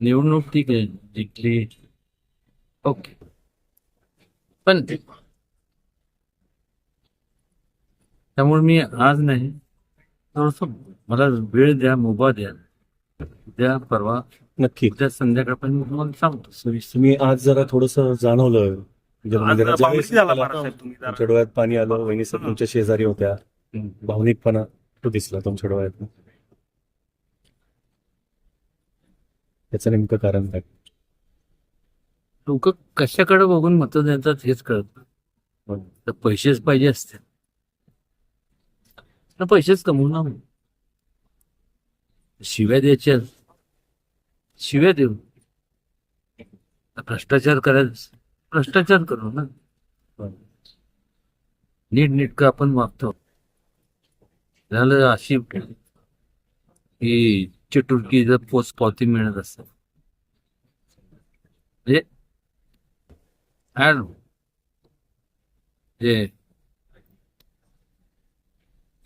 निवडणूक ठीक आहे जिंकली. ओके. पण त्यामुळे मी आज नाही थोडस मला वेळ द्या मुभा द्या. उद्या परवा. नक्की. उद्या संध्याकाळपर्यंत मी तुम्हाला सांगतो. सविस्तर तुम्ही आज जरा थोडस जाणवलं. म्हणजे आज झाला तुम्ही जरा. तुमच्या डोळ्यात पाणी आलं वहिनी सर तुमच्या शेजारी होत्या. भावनिकपणा तो दिसला तुमच्या डोळ्यात त्याचं नेमकं कारण काय? लोक कशाकडे बघून मतं देतात हेच कळत. तर पैसेच पाहिजे असते पैसेच कमवू ना शिव्या द्यायच्या. शिव्या देऊ. भ्रष्टाचार करायचा. भ्रष्टाचार करू ना. नीट नीटकं आपण वागतो झालं अशी ही चिटुरकी जर पोच पावती मिळत असत. म्हणजे. जे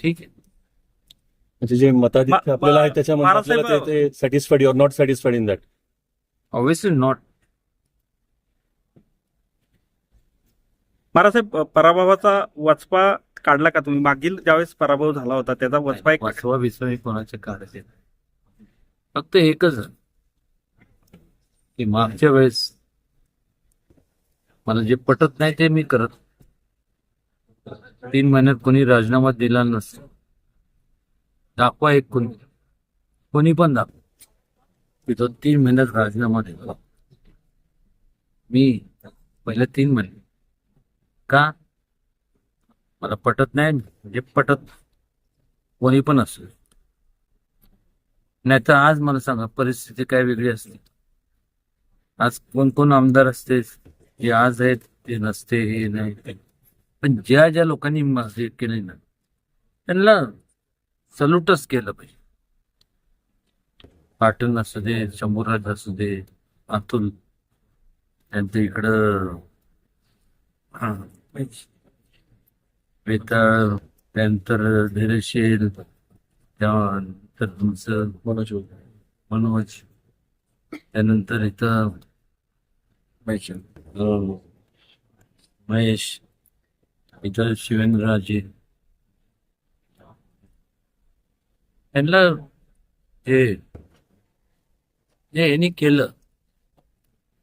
ठीक आहे म्हणजे जे मताधिक्य आपल्याला आहे त्याच्यामध्ये आपल्याला ते satisfied your not satisfied in that obviously not Balasaheb पराभवाचा वचपा काढला का तुम्ही? मागील ज्यावेळेस पराभव झाला होता त्याचा वचपा एक वाचवा बिचवा हे कोणाचे येत फक्त एकच आहे. की मागच्या वेळेस मला जे पटत नाही ते मी करत. तीन महिन्यात कोणी राजीनामा दिला नसतो. दाखवा एक कोणी. कोणी पण दाखवा. मी तो तीन महिन्यात राजीनामा दिला. मी पहिल्या तीन महिने. का? मला पटत नाही म्हणजे पटत कोणी पण असो नाही तर आज मला सांगा परिस्थिती काय वेगळी असते आज कोण कोण आमदार असते जे आज आहेत ते नसते हे नाही. पण ज्या ज्या लोकांनी हे केले ना त्यांना सल्यूटच केलं पाहिजे पाटील असू दे शंभूराज असू दे अतुल त्यांचं इकडं हा वेताळ त्यानंतर धैर्यशील त्यानंतर तुमचं मनोज मनोज त्यानंतर इथं महेश अं, महेश इथं शिवेंद्रराजे त्यांना जे जे यांनी केलं